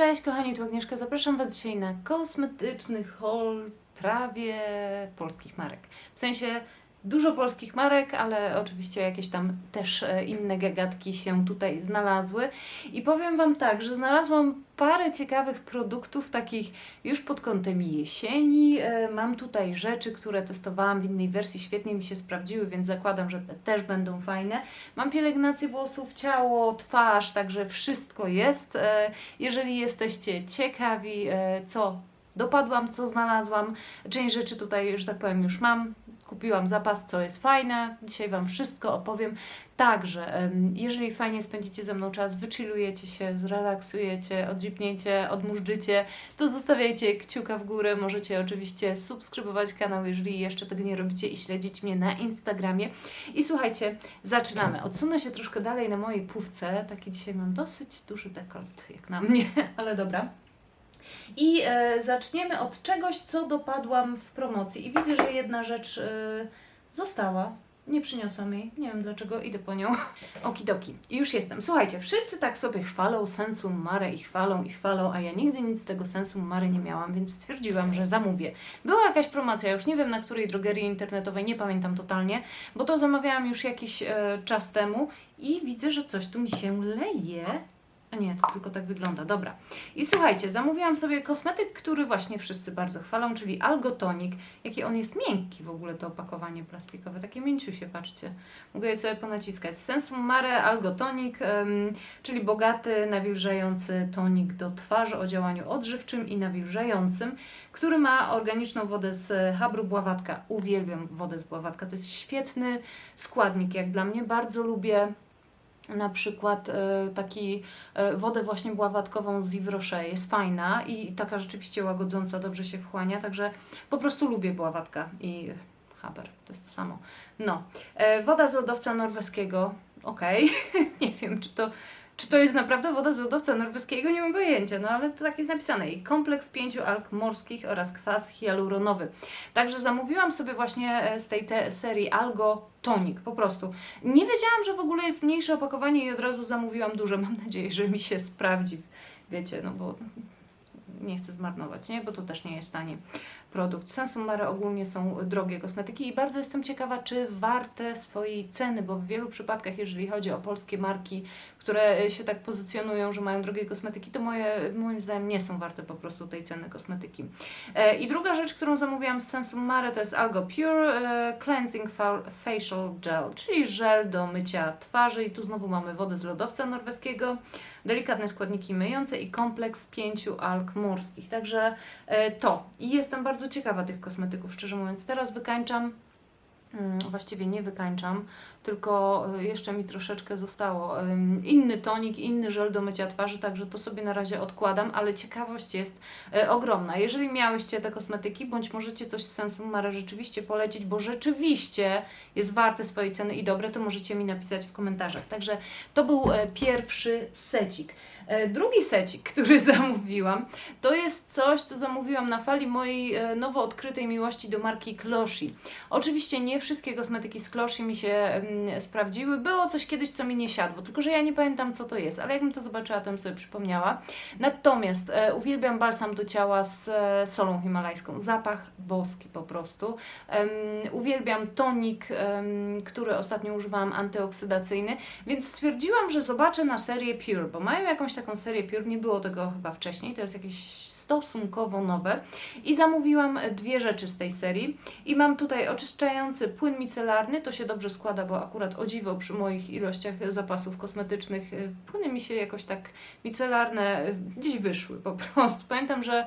Cześć kochani, tu Agnieszka. Zapraszam Was dzisiaj na kosmetyczny haul prawie polskich marek. W sensie dużo polskich marek, ale oczywiście jakieś tam też e, inne gagatki się tutaj znalazły. I powiem Wam tak, że znalazłam parę ciekawych produktów, takich już pod kątem jesieni. E, Mam tutaj rzeczy, które testowałam w innej wersji, świetnie mi się sprawdziły, więc zakładam, że te też będą fajne. Mam pielęgnację włosów, ciało, twarz, także wszystko jest. E, Jeżeli jesteście ciekawi, co dopadłam, co znalazłam, część rzeczy tutaj, że tak powiem, już mam. Kupiłam zapas, co jest fajne. Dzisiaj Wam wszystko opowiem. Także, jeżeli fajnie spędzicie ze mną czas, wychillujecie się, zrelaksujecie, odzipniecie, odmurzycie, to zostawiajcie kciuka w górę. Możecie oczywiście subskrybować kanał, jeżeli jeszcze tego nie robicie i śledzić mnie na Instagramie. I słuchajcie, zaczynamy. Odsunę się troszkę dalej na mojej półce. Taki dzisiaj mam dosyć duży dekolt, jak na mnie, ale dobra. I e, zaczniemy od czegoś, co dopadłam w promocji. I widzę, że jedna rzecz e, została. Nie przyniosłam jej, nie wiem dlaczego, idę po nią. Okidoki, już jestem. Słuchajcie, wszyscy tak sobie chwalą sensum mare i chwalą i chwalą, a ja nigdy nic z tego sensum mare nie miałam, więc stwierdziłam, że zamówię. Była jakaś promocja, już nie wiem na której drogerii internetowej, nie pamiętam totalnie, bo to zamawiałam już jakiś e, czas temu i widzę, że coś tu mi się leje. A nie, to tylko tak wygląda. Dobra. I słuchajcie, zamówiłam sobie kosmetyk, który właśnie wszyscy bardzo chwalą, czyli Algotonik. Jaki on jest miękki w ogóle, to opakowanie plastikowe. Takie mięciusie, patrzcie. Mogę je sobie ponaciskać. Sensum Mare Algotonik, czyli bogaty, nawilżający tonik do twarzy o działaniu odżywczym i nawilżającym, który ma organiczną wodę z habru bławatka. Uwielbiam wodę z bławatka. To jest świetny składnik, jak dla mnie. Bardzo lubię na przykład e, taki e, wodę właśnie bławatkową z Yves jest fajna i taka rzeczywiście łagodząca, dobrze się wchłania, także po prostu lubię bławatka i Haber, to jest to samo. No, e, woda z lodowca norweskiego, okej, nie wiem czy to, czy to jest naprawdę woda z lodowca norweskiego, nie mam pojęcia, no ale to tak jest napisane. I kompleks pięciu alg morskich oraz kwas hialuronowy. Także zamówiłam sobie właśnie e, z tej te serii Algo Tonik, po prostu. Nie wiedziałam, że w ogóle jest mniejsze opakowanie i od razu zamówiłam duże. Mam nadzieję, że mi się sprawdzi. Wiecie, no bo nie chcę zmarnować, nie? Bo to też nie jest tani produkt. Sensum Mare ogólnie są drogie kosmetyki i bardzo jestem ciekawa, czy warte swojej ceny, bo w wielu przypadkach, jeżeli chodzi o polskie marki, które się tak pozycjonują, że mają drogie kosmetyki, to moje, moim zdaniem nie są warte po prostu tej ceny kosmetyki. E, I druga rzecz, którą zamówiłam z Sensum Mare to jest Algo Pure e, Cleansing Fa- Facial Gel, czyli żel do mycia twarzy i tu znowu mamy wodę z lodowca norweskiego, delikatne składniki myjące i kompleks pięciu alg morskich. Także e, to. I jestem bardzo ciekawa tych kosmetyków, szczerze mówiąc. Teraz wykańczam. mm, Właściwie nie wykańczam, tylko e, jeszcze mi troszeczkę zostało. Inny tonik, inny żel do mycia twarzy, także to sobie na razie odkładam, ale ciekawość jest e, ogromna. Jeżeli miałyście te kosmetyki, bądź możecie coś z Sensum Mare rzeczywiście polecić, bo rzeczywiście jest warte swojej ceny i dobre, to możecie mi napisać w komentarzach. Także to był e, pierwszy secik. E, Drugi secik, który zamówiłam, to jest coś, co zamówiłam na fali mojej e, nowo odkrytej miłości do marki Closhi. Oczywiście nie wszystkie kosmetyki z Closhi mi się sprawdziły. Było coś kiedyś, co mi nie siadło, tylko że ja nie pamiętam, co to jest, ale jakbym to zobaczyła, to bym sobie przypomniała. Natomiast e, uwielbiam balsam do ciała z solą himalajską. Zapach boski po prostu. Uwielbiam tonik, który ostatnio używałam, antyoksydacyjny, więc stwierdziłam, że zobaczę na serię Pure, bo mają jakąś taką serię Pure, nie było tego chyba wcześniej, to jest jakieś stosunkowo nowe. I zamówiłam dwie rzeczy z tej serii. I mam tutaj oczyszczający płyn micelarny, to się dobrze składa, bo akurat o dziwo przy moich ilościach zapasów kosmetycznych y, płyny mi się jakoś tak micelarne y, gdzieś wyszły po prostu. Pamiętam, że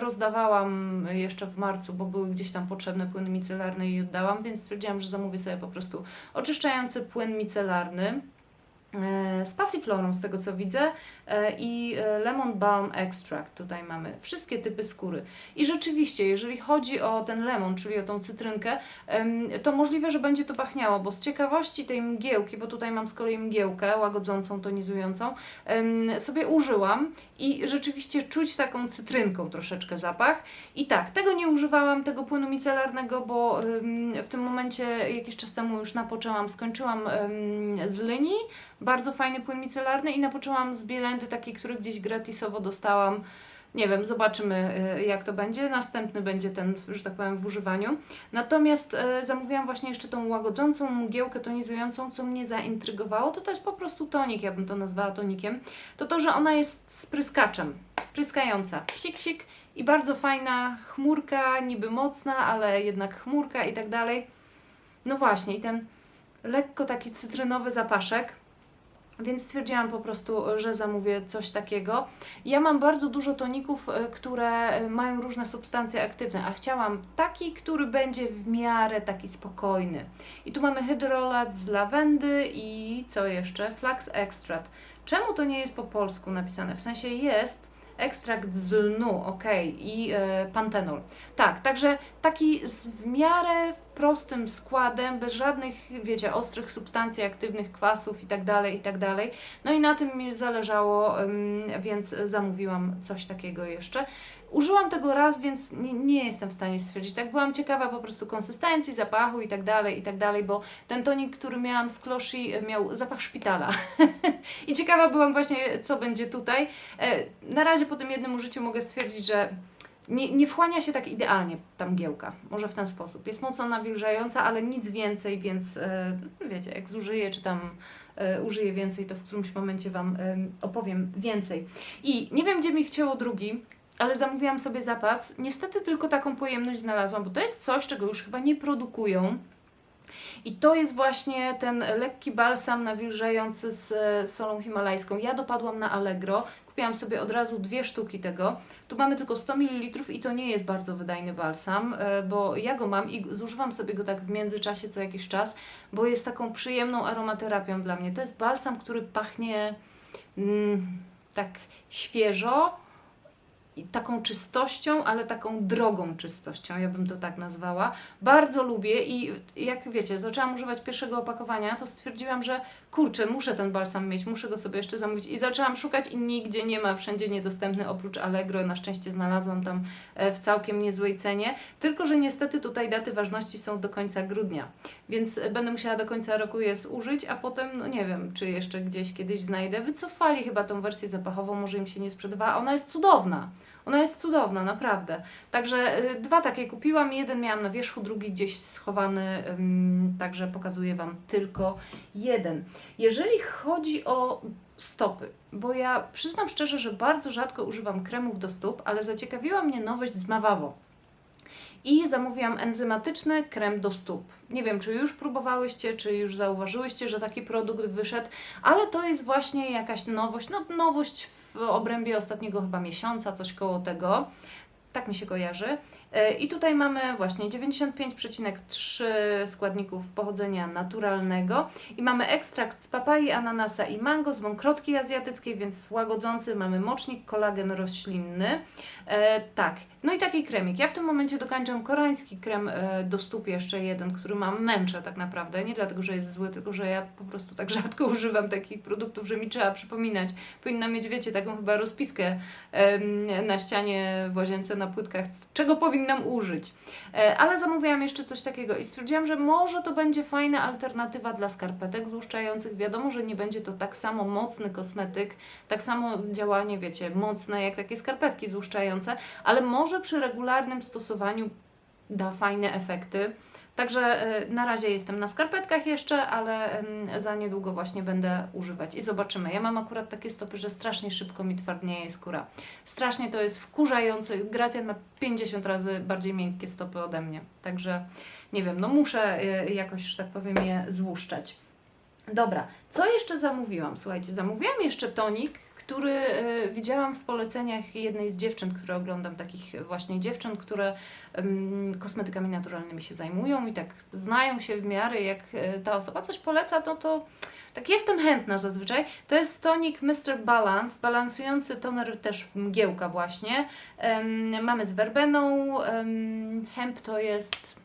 rozdawałam jeszcze w marcu, bo były gdzieś tam potrzebne płyny micelarne i oddałam, więc stwierdziłam, że zamówię sobie po prostu oczyszczający płyn micelarny z passiflorą z tego co widzę e, i e, lemon balm extract. Tutaj mamy wszystkie typy skóry. I rzeczywiście jeżeli chodzi o ten lemon, czyli o tą cytrynkę to możliwe, że będzie to pachniało, bo z ciekawości tej mgiełki, bo tutaj mam z kolei mgiełkę łagodzącą, tonizującą sobie użyłam i rzeczywiście czuć taką cytrynką troszeczkę zapach. I tak, tego nie używałam, tego płynu micelarnego, bo w tym momencie jakiś czas temu już napoczęłam, skończyłam z linii Bardzo fajny płyn micelarny i napoczęłam z Bielendy, taki, który gdzieś gratisowo dostałam. Nie wiem, zobaczymy y, jak to będzie. Następny będzie ten, że tak powiem, w używaniu. Natomiast y, zamówiłam właśnie jeszcze tą łagodzącą mgiełkę tonizującą, co mnie zaintrygowało. To jest po prostu tonik, ja bym to nazwała tonikiem. To to, że ona jest spryskaczem, pryskająca. Sik, sik i bardzo fajna chmurka, niby mocna, ale jednak chmurka i tak dalej. No właśnie, i ten lekko taki cytrynowy zapaszek. Więc stwierdziłam po prostu, że zamówię coś takiego. Ja mam bardzo dużo toników, y, które y, mają różne substancje aktywne, a chciałam taki, który będzie w miarę taki spokojny. I tu mamy hydrolat z lawendy i co jeszcze? Flax extract. Czemu to nie jest po polsku napisane? W sensie jest ekstrakt z lnu, ok, i e, pantenol. Tak, także taki z w miarę prostym składem, bez żadnych, wiecie, ostrych substancji aktywnych, kwasów i tak dalej, i tak. No i na tym mi zależało, więc zamówiłam coś takiego jeszcze. Użyłam tego raz, więc nie, nie jestem w stanie stwierdzić. Tak byłam ciekawa po prostu konsystencji, zapachu i tak dalej, i tak dalej, bo ten tonik, który miałam z Kloshi miał zapach szpitala. I ciekawa byłam właśnie, co będzie tutaj. E, Na razie po tym jednym użyciu mogę stwierdzić, że nie, nie wchłania się tak idealnie ta mgiełka. Może w ten sposób. Jest mocno nawilżająca, ale nic więcej, więc e, wiecie, jak zużyję, czy tam e, użyję więcej, to w którymś momencie Wam em, opowiem więcej. I nie wiem, gdzie mi wcięło drugi, ale zamówiłam sobie zapas. Niestety tylko taką pojemność znalazłam, bo to jest coś, czego już chyba nie produkują. I to jest właśnie ten lekki balsam nawilżający z e, solą himalajską. Ja dopadłam na Allegro, kupiłam sobie od razu dwie sztuki tego. Tu mamy tylko 100 ml i to nie jest bardzo wydajny balsam, e, bo ja go mam i zużywam sobie go tak w międzyczasie co jakiś czas, bo jest taką przyjemną aromaterapią dla mnie. To jest balsam, który pachnie mm, tak świeżo, taką czystością, ale taką drogą czystością, ja bym to tak nazwała. Bardzo lubię i jak wiecie, zaczęłam używać pierwszego opakowania, to stwierdziłam, że kurczę, muszę ten balsam mieć, muszę go sobie jeszcze zamówić i zaczęłam szukać i nigdzie nie ma, wszędzie niedostępny oprócz Allegro, na szczęście znalazłam tam e, w całkiem niezłej cenie, tylko że niestety tutaj daty ważności są do końca grudnia, więc e, będę musiała do końca roku je zużyć, a potem, no nie wiem, czy jeszcze gdzieś kiedyś znajdę. Wycofali chyba tą wersję zapachową, może im się nie sprzedawała, ona jest cudowna. Ona jest cudowna, naprawdę. Także y, dwa takie kupiłam, jeden miałam na wierzchu, drugi gdzieś schowany, także pokazuję Wam tylko jeden. Jeżeli chodzi o stopy, bo ja przyznam szczerze, że bardzo rzadko używam kremów do stóp, ale zaciekawiła mnie nowość z Mavavo. I zamówiłam enzymatyczny krem do stóp. Nie wiem, czy już próbowałyście, czy już zauważyłyście, że taki produkt wyszedł, ale to jest właśnie jakaś nowość, no nowość w obrębie ostatniego chyba miesiąca, coś koło tego. Tak mi się kojarzy. E, I tutaj mamy właśnie 95,3 składników pochodzenia naturalnego i mamy ekstrakt z papai, ananasa i mango z wąkrotki azjatyckiej, więc łagodzący. Mamy mocznik, kolagen roślinny. E, tak, no i taki kremik. Ja w tym momencie dokończam koreański krem e, do stóp jeszcze jeden, który mam męczę tak naprawdę. Nie dlatego, że jest zły, tylko że ja po prostu tak rzadko używam takich produktów, że mi trzeba przypominać. Powinna mieć, wiecie, taką chyba rozpiskę em, na ścianie w łazience na płytkach, czego powinnam użyć. E, ale zamówiłam jeszcze coś takiego i stwierdziłam, że może to będzie fajna alternatywa dla skarpetek złuszczających. Wiadomo, że nie będzie to tak samo mocny kosmetyk, tak samo działanie, wiecie, mocne jak takie skarpetki złuszczające, ale może przy regularnym stosowaniu da fajne efekty. Także e, na razie jestem na skarpetkach jeszcze, ale za niedługo właśnie będę używać i zobaczymy. Ja mam akurat takie stopy, że strasznie szybko mi twardnieje skóra. Strasznie to jest wkurzające. Gracjan ma 50 razy bardziej miękkie stopy ode mnie. Także nie wiem, no muszę e, jakoś, że tak powiem, je złuszczać. Dobra, co jeszcze zamówiłam? Słuchajcie, zamówiłam jeszcze tonik, który e, widziałam w poleceniach jednej z dziewczyn, które oglądam, takich właśnie dziewczyn, które kosmetykami naturalnymi się zajmują i tak znają się w miarę, jak e, ta osoba coś poleca, no to tak jestem chętna zazwyczaj. To jest tonik Mr. Balance, balansujący toner też mgiełka właśnie. Mamy z werbeną, em, hemp to jest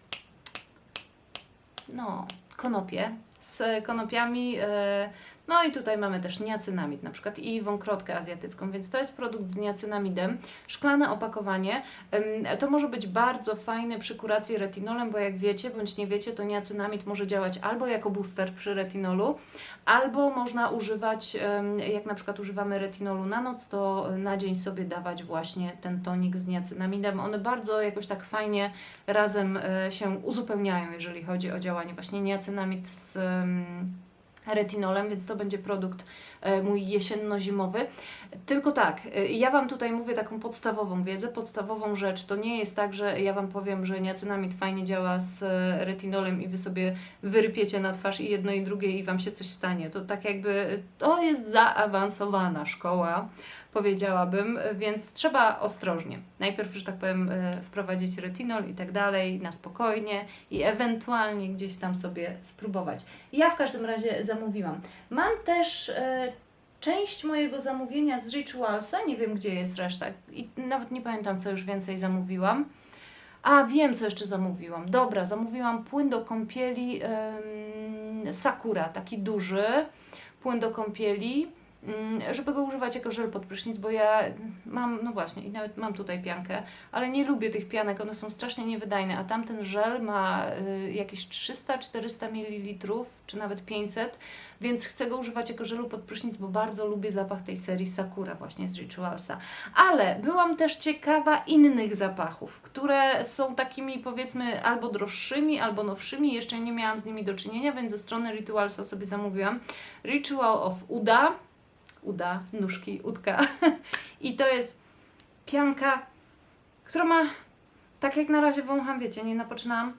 no, konopie z konopiami, e, No i tutaj mamy też niacynamid na przykład i wąkrotkę azjatycką, więc to jest produkt z niacynamidem. Szklane opakowanie. To może być bardzo fajne przy kuracji retinolem, bo jak wiecie bądź nie wiecie, to niacynamid może działać albo jako booster przy retinolu, albo można używać, jak na przykład używamy retinolu na noc, to na dzień sobie dawać właśnie ten tonik z niacynamidem. One bardzo jakoś tak fajnie razem e, się uzupełniają, jeżeli chodzi o działanie właśnie niacynamid z retinolem, więc to będzie produkt e, mój jesienno-zimowy. Tylko tak, e, ja Wam tutaj mówię taką podstawową wiedzę, podstawową rzecz. To nie jest tak, że ja Wam powiem, że niacynamid fajnie działa z e, retinolem i Wy sobie wyrypiecie na twarz i jedno i drugie i Wam się coś stanie. To tak jakby, to jest zaawansowana szkoła, powiedziałabym, więc trzeba ostrożnie. Najpierw, że tak powiem, e, wprowadzić retinol i tak dalej, na spokojnie i ewentualnie gdzieś tam sobie spróbować. Ja w każdym razie zamówiłam. Mam też e, część mojego zamówienia z Ritualsa, nie wiem gdzie jest reszta i nawet nie pamiętam co już więcej zamówiłam. A, wiem co jeszcze zamówiłam. Dobra, zamówiłam płyn do kąpieli em, Sakura, taki duży płyn do kąpieli, żeby go używać jako żel pod prysznic, bo ja mam, no właśnie, i nawet mam tutaj piankę, ale nie lubię tych pianek, one są strasznie niewydajne, a tamten żel ma y, jakieś 300-400 ml, czy nawet 500, więc chcę go używać jako żelu pod prysznic, bo bardzo lubię zapach tej serii Sakura właśnie z Ritualsa. Ale byłam też ciekawa innych zapachów, które są takimi powiedzmy albo droższymi, albo nowszymi. Jeszcze nie miałam z nimi do czynienia, więc ze strony Ritualsa sobie zamówiłam Ritual of Uda. Uda, nóżki, udka. I to jest pianka, która ma, tak jak na razie wącham, wiecie, nie napoczynałam,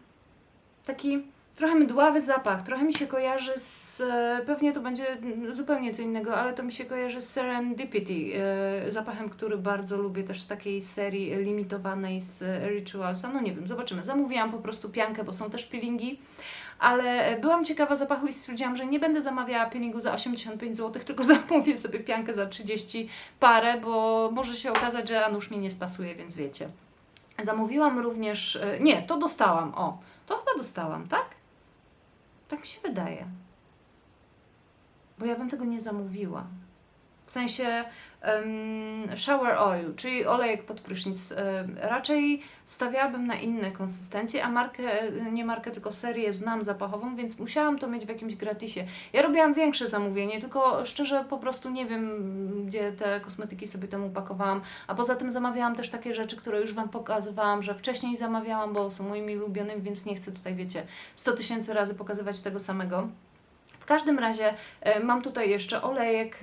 taki trochę mdławy zapach, trochę mi się kojarzy z, e, pewnie to będzie zupełnie co innego, ale to mi się kojarzy z Serendipity, e, zapachem, który bardzo lubię też z takiej serii limitowanej z Ritualsa, no nie wiem, zobaczymy. Zamówiłam po prostu piankę, bo są też peelingi, ale byłam ciekawa zapachu i stwierdziłam, że nie będę zamawiała peelingu za 85 zł, tylko zamówię sobie piankę za 30 parę, bo może się okazać, że Anusz mi nie spasuje, więc wiecie. Zamówiłam również, e, nie, to dostałam, o, to chyba dostałam, tak? Tak mi się wydaje. Bo ja bym tego nie zamówiła. W sensie em, shower oil, czyli olejek pod prysznic. em, raczej stawiałabym na inne konsystencje, a markę, nie markę, tylko serię znam zapachową, więc musiałam to mieć w jakimś gratisie. Ja robiłam większe zamówienie, tylko szczerze po prostu nie wiem, gdzie te kosmetyki sobie tam upakowałam. A poza tym zamawiałam też takie rzeczy, które już Wam pokazywałam, że wcześniej zamawiałam, bo są moimi ulubionymi, więc nie chcę tutaj, wiecie, 100 tysięcy razy pokazywać tego samego. W każdym razie e, mam tutaj jeszcze olejek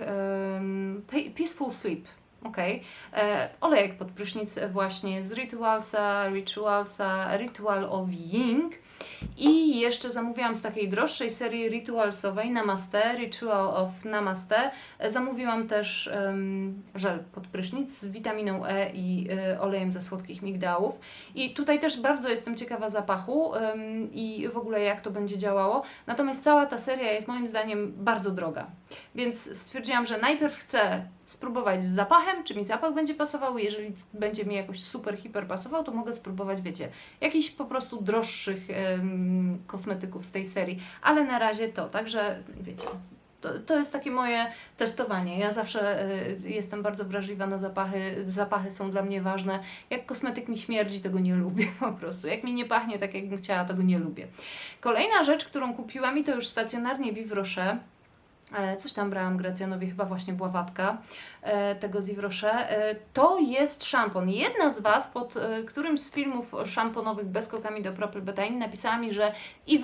Peaceful Sleep. Okej. E, olejek pod prysznic właśnie z Ritualsa, Ritualsa, Ritual of Ying. I jeszcze zamówiłam z takiej droższej serii ritualsowej Namaste, Ritual of Namaste. E, Zamówiłam też em, żel pod prysznic z witaminą E i e, olejem ze słodkich migdałów. I tutaj też bardzo jestem ciekawa zapachu em, i w ogóle jak to będzie działało. Natomiast cała ta seria jest moim zdaniem bardzo droga. Więc stwierdziłam, że najpierw chcę spróbować z zapachem, czy mi zapach będzie pasował. Jeżeli będzie mi jakoś super, hiper pasował, to mogę spróbować, wiecie, jakichś po prostu droższych kosmetyków z tej serii. Ale na razie to, także wiecie. To, to jest takie moje testowanie. Ja zawsze y, jestem bardzo wrażliwa na zapachy. Zapachy są dla mnie ważne. Jak kosmetyk mi śmierdzi, to go nie lubię po prostu. Jak mi nie pachnie tak, jakbym chciała, to go nie lubię. Kolejna rzecz, którą kupiłam i to już stacjonarnie Vivre Rocher, E, Coś tam brałam Gracjanowi, chyba właśnie była watka e, tego z. E, To jest szampon. Jedna z Was pod e, którymś z filmów szamponowych bez kokamido-propyl betaine napisała mi, że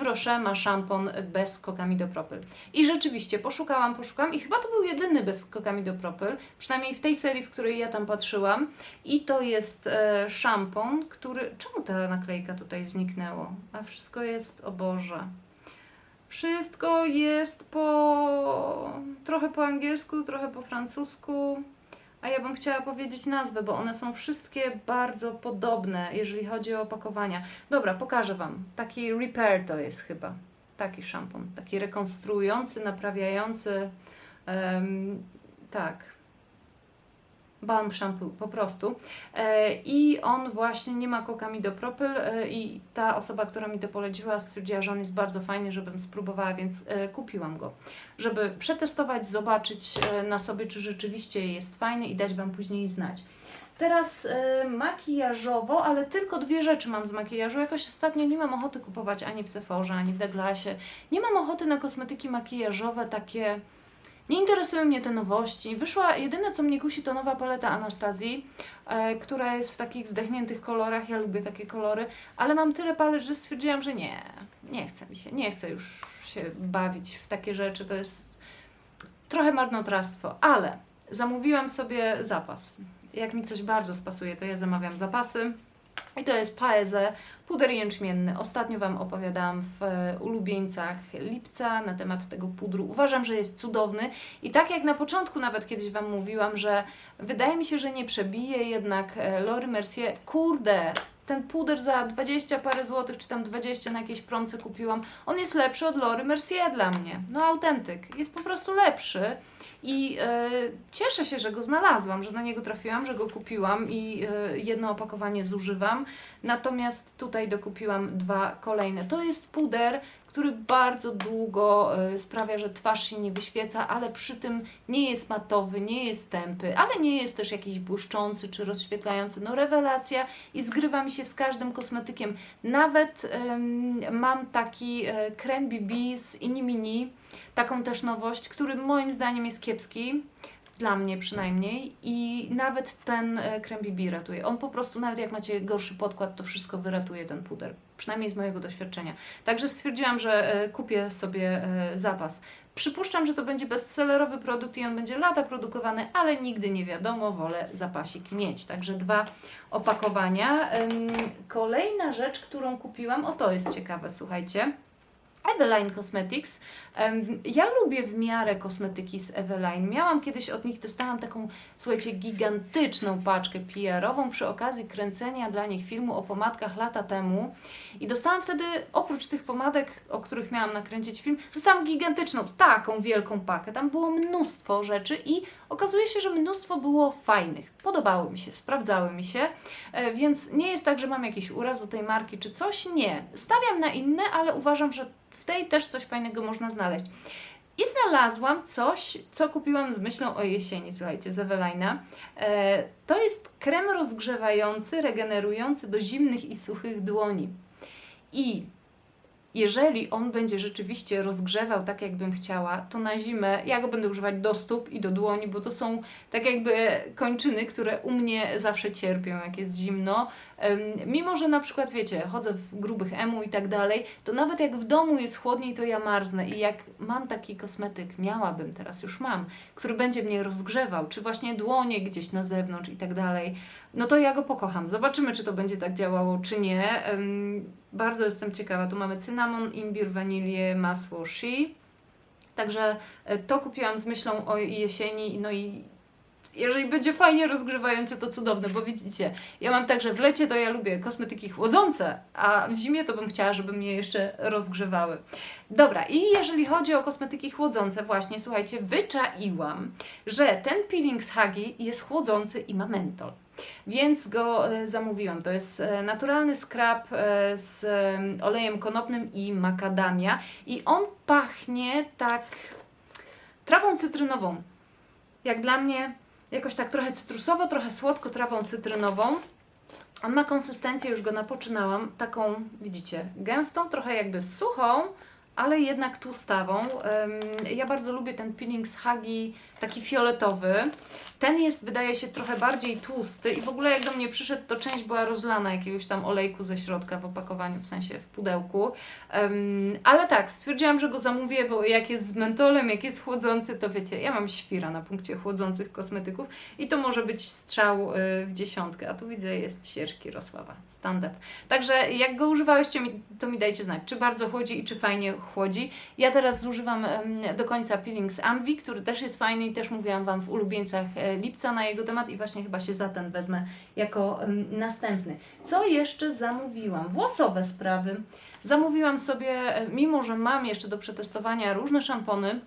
Rocher ma szampon bez kokamido-propyl. I rzeczywiście poszukałam, poszukałam i chyba to był jedyny bez kokamido-propyl, przynajmniej w tej serii, w której ja tam patrzyłam. I to jest e, szampon, który... Czemu ta naklejka tutaj zniknęło? A wszystko jest... O Boże... Wszystko jest po trochę po angielsku, trochę po francusku. A ja bym chciała powiedzieć nazwę, bo one są wszystkie bardzo podobne, jeżeli chodzi o opakowania. Dobra, pokażę Wam. Taki repair to jest chyba. Taki szampon. Taki rekonstruujący, naprawiający. em, tak. Balm shampoo po prostu. E, I on właśnie nie ma kokamidopropyl e, i ta osoba, która mi to poleciła, stwierdziła, że on jest bardzo fajny, żebym spróbowała, więc e, kupiłam go, żeby przetestować, zobaczyć na sobie, czy rzeczywiście jest fajny i dać Wam później znać. Teraz makijażowo, ale tylko dwie rzeczy mam z makijażu. Jakoś ostatnio nie mam ochoty kupować ani w Sephorze, ani w Douglasie. Nie mam ochoty na kosmetyki makijażowe takie... Nie interesują mnie te nowości. Wyszła, jedyne co mnie kusi to nowa paleta Anastazji, e, która jest w takich zdechniętych kolorach. Ja lubię takie kolory, ale mam tyle palet, że stwierdziłam, że nie, nie chce mi się, nie chcę już się bawić w takie rzeczy. To jest trochę marnotrawstwo, ale zamówiłam sobie zapas. Jak mi coś bardzo spasuje, to ja zamawiam zapasy. I to jest Paeze, puder jęczmienny. Ostatnio Wam opowiadałam w e, ulubieńcach lipca na temat tego pudru. Uważam, że jest cudowny i tak jak na początku nawet kiedyś Wam mówiłam, że wydaje mi się, że nie przebije jednak e, Lori Mercier. Kurde, ten puder za 20 parę złotych, czy tam 20 na jakiejś promce kupiłam, on jest lepszy od Lori Mercier dla mnie. No autentyk, jest po prostu lepszy. I e, cieszę się, że go znalazłam, że na niego trafiłam, że go kupiłam i e, jedno opakowanie zużywam. Natomiast tutaj dokupiłam dwa kolejne. To jest puder, który bardzo długo e, sprawia, że twarz się nie wyświeca, ale przy tym nie jest matowy, nie jest tępy, ale nie jest też jakiś błyszczący czy rozświetlający. No rewelacja i zgrywa mi się z każdym kosmetykiem. Nawet em, mam taki krem BB z Inimini, taką też nowość, który moim zdaniem jest kiepski. Dla mnie przynajmniej. I nawet ten e, krem BB ratuje. On po prostu, nawet jak macie gorszy podkład, to wszystko wyratuje ten puder. Przynajmniej z mojego doświadczenia. Także stwierdziłam, że e, kupię sobie e, zapas. Przypuszczam, że to będzie bestsellerowy produkt i on będzie lata produkowany, ale nigdy nie wiadomo, wolę zapasik mieć. Także dwa opakowania. Kolejna rzecz, którą kupiłam, o to jest ciekawe, słuchajcie. Eveline Cosmetics. Ja lubię w miarę kosmetyki z Eveline. Miałam kiedyś od nich, dostałam taką, słuchajcie, gigantyczną paczkę PR-ową przy okazji kręcenia dla nich filmu o pomadkach lata temu. I dostałam wtedy, oprócz tych pomadek, o których miałam nakręcić film, dostałam gigantyczną, taką wielką pakę. Tam było mnóstwo rzeczy i okazuje się, że mnóstwo było fajnych. Podobały mi się, sprawdzały mi się, e, więc nie jest tak, że mam jakiś uraz do tej marki czy coś. Nie. Stawiam na inne, ale uważam, że w tej też coś fajnego można znaleźć. I znalazłam coś, co kupiłam z myślą o jesieni, słuchajcie, z. E, to jest krem rozgrzewający, regenerujący do zimnych i suchych dłoni. I jeżeli on będzie rzeczywiście rozgrzewał tak, jakbym chciała, to na zimę ja go będę używać do stóp i do dłoni, bo to są tak jakby kończyny, które u mnie zawsze cierpią, jak jest zimno. Mimo, że na przykład, wiecie, chodzę w grubych emu i tak dalej, to nawet jak w domu jest chłodniej, to ja marznę. I jak mam taki kosmetyk, miałabym, teraz już mam, który będzie mnie rozgrzewał, czy właśnie dłonie gdzieś na zewnątrz i tak dalej, no to ja go pokocham. Zobaczymy, czy to będzie tak działało, czy nie. Bardzo jestem ciekawa. Tu mamy cynamon, imbir, wanilię, masło shea. Także e, to kupiłam z myślą o jesieni, no i jeżeli będzie fajnie rozgrzewający, to cudowne, bo widzicie, ja mam tak, że w lecie to ja lubię kosmetyki chłodzące, a w zimie to bym chciała, żeby mnie jeszcze rozgrzewały. Dobra, i jeżeli chodzi o kosmetyki chłodzące, właśnie, słuchajcie, wyczaiłam, że ten peeling z Hagi jest chłodzący i ma mentol. Więc go e, zamówiłam. To jest e, naturalny skrab e, z olejem konopnym i makadamia. I on pachnie tak trawą cytrynową. Jak dla mnie jakoś tak trochę cytrusowo, trochę słodko trawą cytrynową. On ma konsystencję, już go napoczynałam, taką, widzicie, gęstą, trochę jakby suchą, ale jednak tłustawą. Ja bardzo lubię ten peeling z Hagi, taki fioletowy. Ten jest, wydaje się, trochę bardziej tłusty i w ogóle jak do mnie przyszedł, to część była rozlana jakiegoś tam olejku ze środka w opakowaniu, w sensie w pudełku. Ym, ale tak, stwierdziłam, że go zamówię, bo jak jest z mentolem, jak jest chłodzący, to wiecie, ja mam świra na punkcie chłodzących kosmetyków i to może być strzał y, w dziesiątkę, a tu widzę jest sierżki Rosława, standard. Także jak go używałeście, mi- to mi dajcie znać, czy bardzo chłodzi i czy fajnie chłodzi. Ja teraz zużywam do końca peeling z Amwi, który też jest fajny i też mówiłam Wam w ulubieńcach e, lipca na jego temat i właśnie chyba się za ten wezmę jako następny. Co jeszcze zamówiłam? Włosowe sprawy. Zamówiłam sobie, e, mimo że mam jeszcze do przetestowania różne szampony,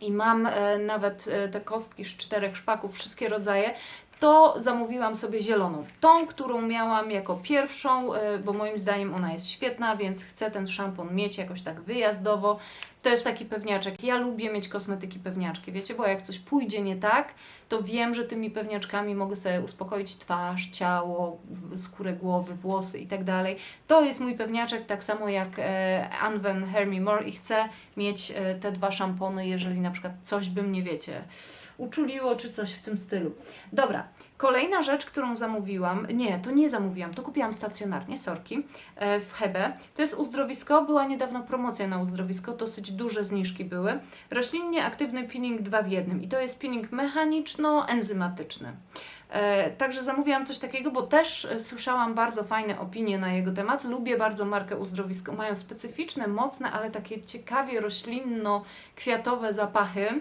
i mam e, nawet e, te kostki z czterech szpaków, wszystkie rodzaje, to zamówiłam sobie zieloną. Tą, którą miałam jako pierwszą, y, bo moim zdaniem ona jest świetna, więc chcę ten szampon mieć jakoś tak wyjazdowo. To jest taki pewniaczek. Ja lubię mieć kosmetyki pewniaczki, wiecie, bo jak coś pójdzie nie tak, to wiem, że tymi pewniaczkami mogę sobie uspokoić twarz, ciało, skórę głowy, włosy i tak dalej. To jest mój pewniaczek, tak samo jak e, Anwen Hermie More i chcę mieć e, te dwa szampony, jeżeli na przykład coś by mnie, wiecie, uczuliło czy coś w tym stylu. Dobra, kolejna rzecz, którą zamówiłam, nie, to nie zamówiłam, to kupiłam stacjonarnie, sorki, e, w Hebe. To jest uzdrowisko, była niedawno promocja na uzdrowisko, dosyć duże zniżki były. Roślinnie aktywny peeling 2 w jednym i to jest peeling mechaniczno-enzymatyczny. E, także zamówiłam coś takiego, bo też e, słyszałam bardzo fajne opinie na jego temat. Lubię bardzo markę Uzdrowisko. Mają specyficzne, mocne, ale takie ciekawie roślinno-kwiatowe zapachy.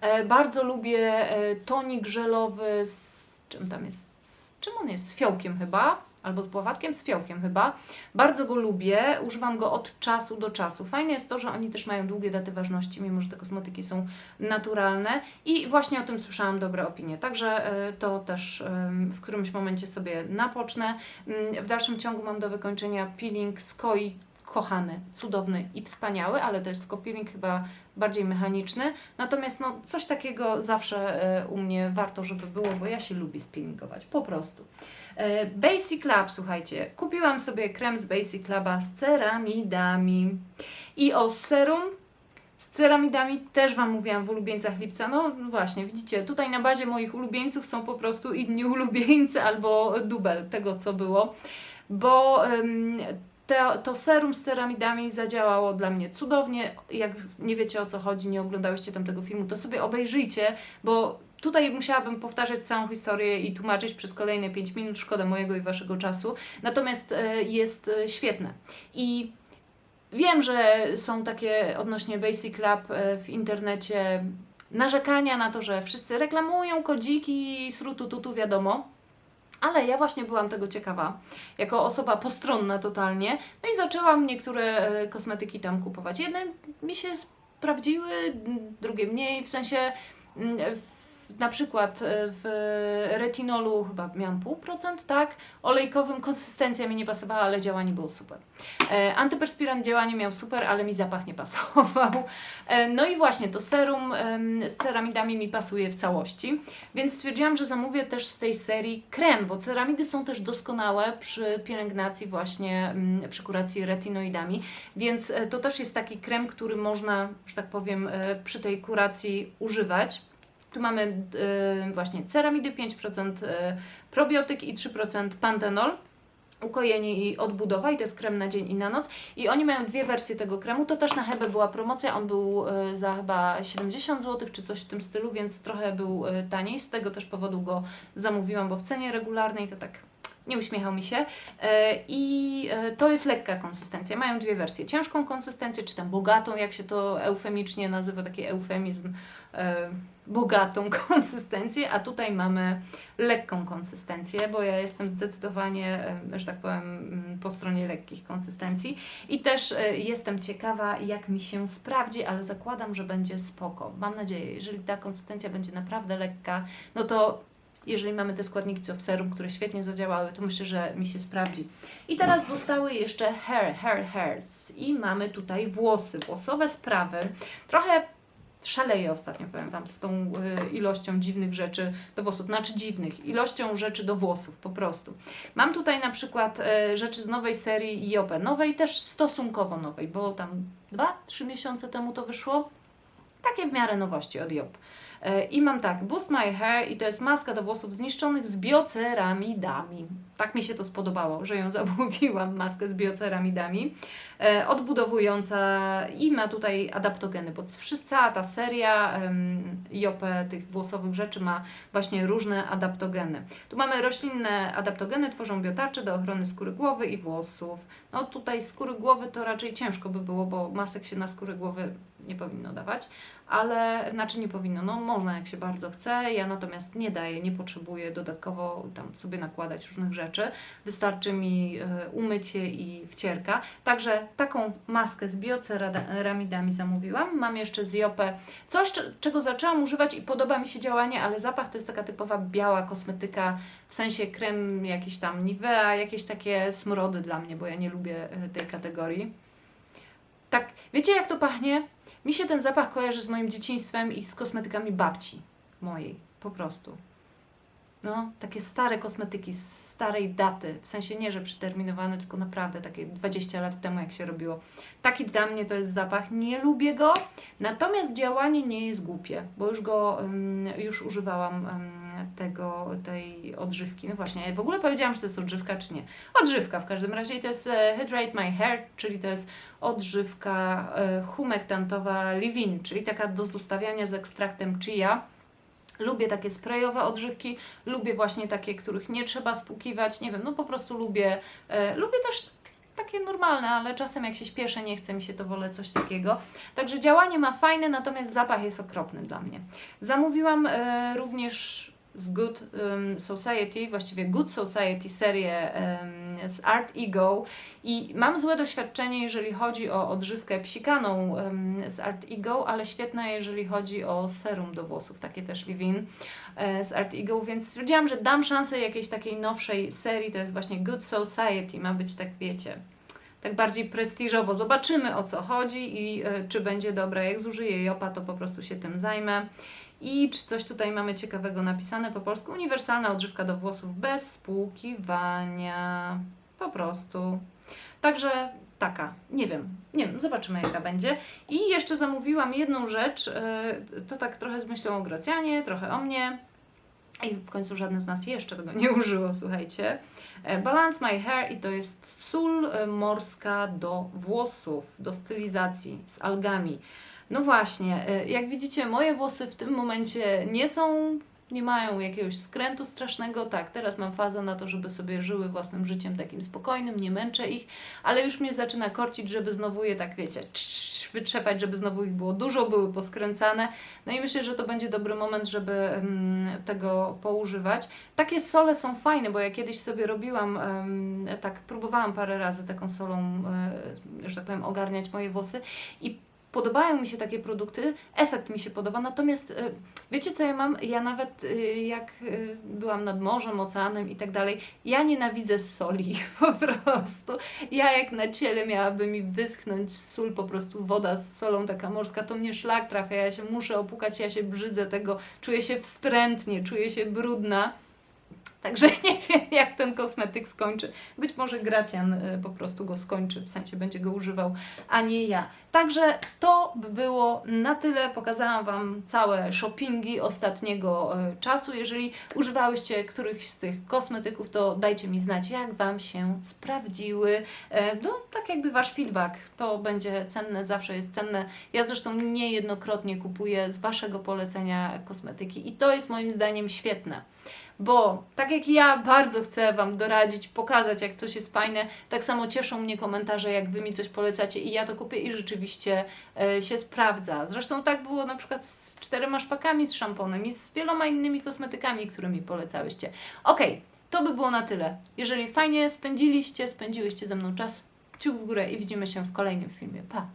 E, bardzo lubię e, tonik żelowy z czym tam jest? Z czym on jest? Z fiołkiem chyba. Albo z pławatkiem, z fiołkiem chyba. Bardzo go lubię, używam go od czasu do czasu. Fajne jest to, że oni też mają długie daty ważności, mimo że te kosmetyki są naturalne i właśnie o tym słyszałam dobre opinie. Także e, to też w którymś momencie sobie napocznę. Mm, W dalszym ciągu mam do wykończenia peeling z Koi kochany, cudowny i wspaniały, ale to jest tylko peeling chyba bardziej mechaniczny. Natomiast no, coś takiego zawsze e, u mnie warto, żeby było, bo ja się lubię spinningować, po prostu. E, Basic Lab, słuchajcie, kupiłam sobie krem z Basic Laba z ceramidami i o serum z ceramidami też Wam mówiłam w ulubieńcach lipca. No właśnie, widzicie, tutaj na bazie moich ulubieńców są po prostu inni ulubieńcy albo dubel tego, co było, bo te, to serum z ceramidami zadziałało dla mnie cudownie. Jak nie wiecie o co chodzi, nie oglądałyście tamtego filmu, to sobie obejrzyjcie, bo tutaj musiałabym powtarzać całą historię i tłumaczyć przez kolejne 5 minut, szkoda mojego i Waszego czasu. Natomiast e, jest e, świetne. I Wiem, że są takie odnośnie Basic Lab e, w internecie narzekania na to, że wszyscy reklamują kodziki, srutututu, wiadomo. Ale ja właśnie byłam tego ciekawa, jako osoba postronna totalnie. No i zaczęłam niektóre e, kosmetyki tam kupować. Jedne mi się sprawdziły, drugie mniej, w sensie mm, w, na przykład e, w retinolu chyba miałam pół procent, tak? Olejkowym konsystencja mi nie pasowała, ale działanie było super. E, antyperspirant działanie miał super, ale mi zapach nie pasował. E, no i właśnie to serum z ceramidami mi pasuje w całości, więc stwierdziłam, że zamówię też z tej serii krem, bo ceramidy są też doskonałe przy pielęgnacji właśnie, przy kuracji retinoidami, więc to też jest taki krem, który można, że tak powiem, przy tej kuracji używać. Tu mamy e, właśnie ceramidy 5%, e, probiotyk i 3% pantenol. Ukojenie i odbudowa i to jest krem na dzień i na noc. I oni mają dwie wersje tego kremu, to też na Hebe była promocja, on był e, za chyba 70 zł czy coś w tym stylu, więc trochę był taniej, z tego też powodu go zamówiłam, bo w cenie regularnej to tak nie uśmiechał mi się. E, i e, to jest lekka konsystencja, mają dwie wersje, ciężką konsystencję, czy tam bogatą, jak się to eufemicznie nazywa, taki eufemizm, e, bogatą konsystencję, a tutaj mamy lekką konsystencję, bo ja jestem zdecydowanie, że tak powiem, mm, po stronie lekkich konsystencji. I też jestem ciekawa, jak mi się sprawdzi, ale zakładam, że będzie spoko. Mam nadzieję, jeżeli ta konsystencja będzie naprawdę lekka, no to jeżeli mamy te składniki co w serum, które świetnie zadziałały, to myślę, że mi się sprawdzi. I teraz zostały jeszcze hair, hair, hairs i mamy tutaj włosy, włosowe sprawy. Trochę szaleję ostatnio, powiem Wam, z tą y, ilością dziwnych rzeczy do włosów. Znaczy dziwnych, ilością rzeczy do włosów po prostu. Mam tutaj na przykład e, rzeczy z nowej serii Jope, nowej też stosunkowo nowej, bo tam 2-3 miesiące temu to wyszło. Takie w miarę nowości od Job. I mam tak, Boost My Hair i to jest maska do włosów zniszczonych z bioceramidami. Tak mi się to spodobało, że ją zamówiłam, maskę z bioceramidami. E, odbudowująca i ma tutaj adaptogeny, bo wszyscy, cała ta seria em, Jope tych włosowych rzeczy ma właśnie różne adaptogeny. Tu mamy roślinne adaptogeny, tworzą biotarcze do ochrony skóry głowy i włosów. No tutaj skóry głowy to raczej ciężko by było, bo masek się na skórę głowy nie powinno dawać, ale znaczy nie powinno, no można jak się bardzo chce, ja natomiast nie daję, nie potrzebuję dodatkowo tam sobie nakładać różnych rzeczy, wystarczy mi e, umycie i wcierka. Także taką maskę z bioceramidami zamówiłam, mam jeszcze z coś, cze- czego zaczęłam używać i podoba mi się działanie, ale zapach to jest taka typowa biała kosmetyka, w sensie krem jakiś tam Nivea, jakieś takie smrody dla mnie, bo ja nie lubię e, tej kategorii. Tak, wiecie jak to pachnie? Mi się ten zapach kojarzy z moim dzieciństwem i z kosmetykami babci mojej, po prostu. No, takie stare kosmetyki z starej daty, w sensie nie, że przeterminowane, tylko naprawdę takie 20 lat temu, jak się robiło. Taki dla mnie to jest zapach, nie lubię go, natomiast działanie nie jest głupie, bo już go, już używałam tego, tej odżywki. No właśnie, ja w ogóle powiedziałam, że to jest odżywka, czy nie. Odżywka w każdym razie i to jest Hydrate My Hair, czyli to jest odżywka e, humektantowa Livin, czyli taka do zostawiania z ekstraktem chia. Lubię takie sprayowe odżywki, lubię właśnie takie, których nie trzeba spłukiwać, nie wiem, no po prostu lubię. E, lubię też takie normalne, ale czasem jak się śpieszę, nie chce mi się, to wolę coś takiego. Także działanie ma fajne, natomiast zapach jest okropny dla mnie. Zamówiłam e, również z Good Society, właściwie Good Society serię z Art Ego i mam złe doświadczenie, jeżeli chodzi o odżywkę psikaną z Art Ego, ale świetne, jeżeli chodzi o serum do włosów, takie też Livin e, z Art Ego, więc stwierdziłam, że dam szansę jakiejś takiej nowszej serii, to jest właśnie Good Society, ma być tak, wiecie, tak bardziej prestiżowo. Zobaczymy o co chodzi i e, czy będzie dobre. Jak zużyję Jopa, to po prostu się tym zajmę. I czy coś tutaj mamy ciekawego napisane po polsku? Uniwersalna odżywka do włosów bez spłukiwania. Po prostu. Także taka, nie wiem, nie wiem, zobaczymy jaka będzie. I jeszcze zamówiłam jedną rzecz, e, to tak trochę z myślą o Gracjanie, trochę o mnie. I w końcu żadne z nas jeszcze tego nie użyło, słuchajcie. E, Balance My Hair i to jest sól e, morska do włosów, do stylizacji z algami. No właśnie, e, jak widzicie, moje włosy w tym momencie nie są, nie mają jakiegoś skrętu strasznego. Tak, teraz mam fazę na to, żeby sobie żyły własnym życiem takim spokojnym, nie męczę ich, ale już mnie zaczyna korcić, żeby znowu je tak, wiecie, cz, cz, wytrzepać, żeby znowu ich było dużo, były poskręcane. No i myślę, że to będzie dobry moment, żeby mm, tego poużywać. Takie sole są fajne, bo ja kiedyś sobie robiłam, tak próbowałam parę razy taką solą, e, że tak powiem, ogarniać moje włosy i podobają mi się takie produkty, efekt mi się podoba, natomiast e, wiecie co ja mam? Ja nawet e, jak e, byłam nad morzem, oceanem i tak dalej, ja nienawidzę soli po prostu. Ja jak na ciele miałaby mi wyschnąć sól, po prostu woda z solą taka morska, to mnie szlak trafia, ja się muszę opukać, ja się brzydzę tego, czuję się wstrętnie, czuję się brudna. Także nie wiem, jak ten kosmetyk skończy. Być może Gracjan y, po prostu go skończy, w sensie będzie go używał, a nie ja. Także to by było na tyle. Pokazałam Wam całe shoppingi ostatniego y, czasu. Jeżeli używałyście którychś z tych kosmetyków, to dajcie mi znać, jak Wam się sprawdziły. E, No, tak jakby Wasz feedback, to będzie cenne, zawsze jest cenne. Ja zresztą niejednokrotnie kupuję z Waszego polecenia kosmetyki i to jest moim zdaniem świetne bo tak jak ja bardzo chcę Wam doradzić, pokazać, jak coś jest fajne, tak samo cieszą mnie komentarze, jak Wy mi coś polecacie i ja to kupię i rzeczywiście e, się sprawdza. Zresztą tak było na przykład z czterema szpakami z szamponem i z wieloma innymi kosmetykami, które mi polecałyście. Okej, to by było na tyle. Jeżeli fajnie spędziliście, spędziłyście ze mną czas, kciuk w górę i widzimy się w kolejnym filmie. Pa!